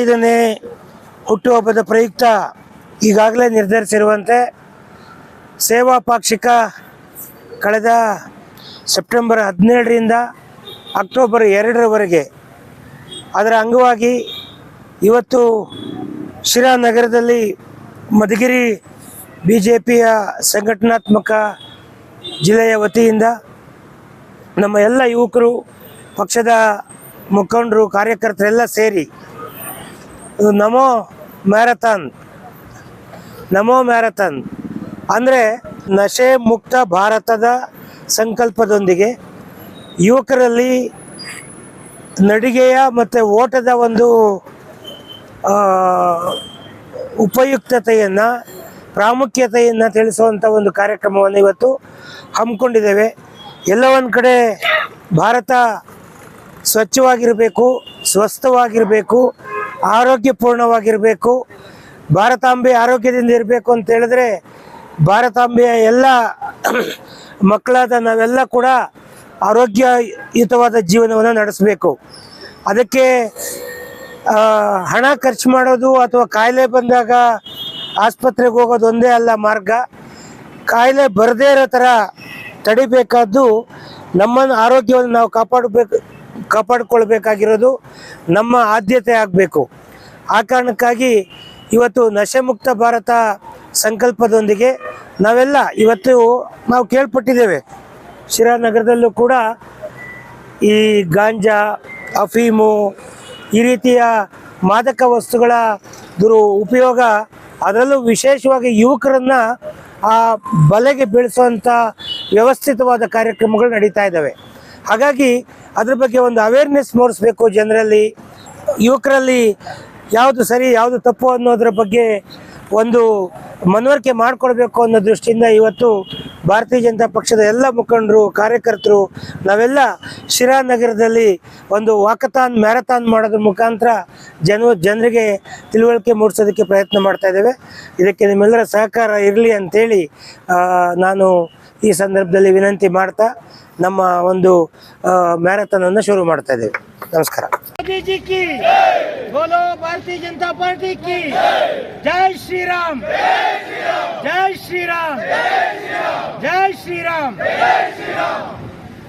ಐದನೇ ಹುಟ್ಟುಹಬ್ಬದ ಪ್ರಯುಕ್ತ ಈಗಾಗಲೇ ನಿರ್ಧರಿಸಿರುವಂತೆ ಸೇವಾ ಪಾಕ್ಷಿಕ ಕಳೆದ ಸೆಪ್ಟೆಂಬರ್ ಹದಿನೇಳರಿಂದ ಅಕ್ಟೋಬರ್ ಎರಡರವರೆಗೆ ಅದರ ಅಂಗವಾಗಿ ಇವತ್ತು ಶಿರಾ ನಗರದಲ್ಲಿ ಮಧುಗಿರಿ ಬಿ ಜೆ ಪಿಯ ಸಂಘಟನಾತ್ಮಕ ಜಿಲ್ಲೆಯ ವತಿಯಿಂದ ನಮ್ಮ ಎಲ್ಲ ಯುವಕರು, ಪಕ್ಷದ ಮುಖಂಡರು, ಕಾರ್ಯಕರ್ತರೆಲ್ಲ ಸೇರಿ ಇದು ನಮೋ ಮ್ಯಾರಥಾನ್. ನಮೋ ಮ್ಯಾರಥಾನ್. ಅಂದರೆ ನಶೆ ಮುಕ್ತ ಭಾರತದ ಸಂಕಲ್ಪದೊಂದಿಗೆ ಯುವಕರಲ್ಲಿ ನಡಿಗೆಯ ಮತ್ತು ಓಟದ ಒಂದು ಉಪಯುಕ್ತತೆಯನ್ನು, ಪ್ರಾಮುಖ್ಯತೆಯನ್ನು ತಿಳಿಸುವಂಥ ಒಂದು ಕಾರ್ಯಕ್ರಮವನ್ನು ಇವತ್ತು ಹಮ್ಮಿಕೊಂಡಿದ್ದೇವೆ. ಎಲ್ಲ ಒಂದು ಕಡೆ ಭಾರತ ಸ್ವಚ್ಛವಾಗಿರಬೇಕು, ಸ್ವಸ್ಥವಾಗಿರಬೇಕು. ಆರೋಗ್ಯಪೂರ್ಣವಾಗಿರಬೇಕು. ಭಾರತಾಂಬೆ ಆರೋಗ್ಯದಿಂದ ಇರಬೇಕು ಅಂತ ಹೇಳಿದ್ರೆ, ಭಾರತಾಂಬೆಯ ಎಲ್ಲ ಮಕ್ಕಳಾದ ನಾವೆಲ್ಲ ಕೂಡ ಆರೋಗ್ಯಯುತವಾದ ಜೀವನವನ್ನು ನಡೆಸಬೇಕು. ಅದಕ್ಕೆ ಹಣ ಖರ್ಚು ಮಾಡೋದು ಅಥವಾ ಕಾಯಿಲೆ ಬಂದಾಗ ಆಸ್ಪತ್ರೆಗೆ ಹೋಗೋದು ಒಂದೇ ಅಲ್ಲ ಮಾರ್ಗ. ಕಾಯಿಲೆ ಬರದೇ ಇರೋ ಥರ ತಡಿಬೇಕಾದ್ದು ನಮ್ಮನ್ನು ಆರೋಗ್ಯವನ್ನು ನಾವು ಕಾಪಾಡಬೇಕು ಕಾಪಾಡಿಕೊಳ್ಬೇಕಾಗಿರೋದು ನಮ್ಮ ಆದ್ಯತೆ ಆಗಬೇಕು. ಆ ಕಾರಣಕ್ಕಾಗಿ ಇವತ್ತು ನಶೆ ಮುಕ್ತ ಭಾರತ ಸಂಕಲ್ಪದೊಂದಿಗೆ ನಾವೆಲ್ಲ ಇವತ್ತು ನಾವು ಕೇಳ್ಪಟ್ಟಿದ್ದೇವೆ. ಶಿರಾ ನಗರದಲ್ಲೂ ಕೂಡ ಈ ಗಾಂಜಾ, ಅಫೀಮು ಈ ರೀತಿಯ ಮಾದಕ ವಸ್ತುಗಳ ದುರು ಉಪಯೋಗ ಅದರಲ್ಲೂ ವಿಶೇಷವಾಗಿ ಯುವಕರನ್ನ ಆ ಬಲೆಗೆ ಬೀಳಿಸುವಂಥ ವ್ಯವಸ್ಥಿತವಾದ ಕಾರ್ಯಕ್ರಮಗಳು ನಡೀತಾ ಇದ್ದಾವೆ. ಹಾಗಾಗಿ ಅದ್ರ ಬಗ್ಗೆ ಒಂದು ಅವೇರ್ನೆಸ್ ಮೂಡಿಸ್ಬೇಕು ಜನರಲ್ಲಿ. ಯುವಕರಲ್ಲಿ ಯಾವುದು ಸರಿ, ಯಾವುದು ತಪ್ಪು ಅನ್ನೋದ್ರ ಬಗ್ಗೆ ಒಂದು ಮನವರಿಕೆ ಮಾಡಿಕೊಡ್ಬೇಕು ಅನ್ನೋ ದೃಷ್ಟಿಯಿಂದ ಇವತ್ತು ಭಾರತೀಯ ಜನತಾ ಪಕ್ಷದ ಎಲ್ಲ ಮುಖಂಡರು ಕಾರ್ಯಕರ್ತರು ನಾವೆಲ್ಲ ಶಿರಾ ನಗರದಲ್ಲಿ ಒಂದು ವಾಕಥಾನ್ ಮ್ಯಾರಥಾನ್ ಮಾಡೋದ್ರ ಮುಖಾಂತರ ಜನ ಜನರಿಗೆ ತಿಳುವಳಿಕೆ ಮೂಡಿಸೋದಕ್ಕೆ ಪ್ರಯತ್ನ ಮಾಡ್ತಾ ಇದ್ದೇವೆ ಇದಕ್ಕೆ ನಿಮ್ಮೆಲ್ಲರ ಸಹಕಾರ ಇರಲಿ ಅಂತೇಳಿ ಆ, ನಾನು ಈ ಸಂದರ್ಭದಲ್ಲಿ ವಿನಂತಿ ಮಾಡ್ತಾ ನಮ್ಮ ಒಂದು ಮ್ಯಾರಥಾನ್ ಅನ್ನು ಶುರು ಮಾಡ್ತಾ ಇದ್ದೇವೆ ನಮಸ್ಕಾರ मोदी जी की बोलो भारतीय जनता पार्टी की जय श्री राम जय श्री राम శ్రీరామ్.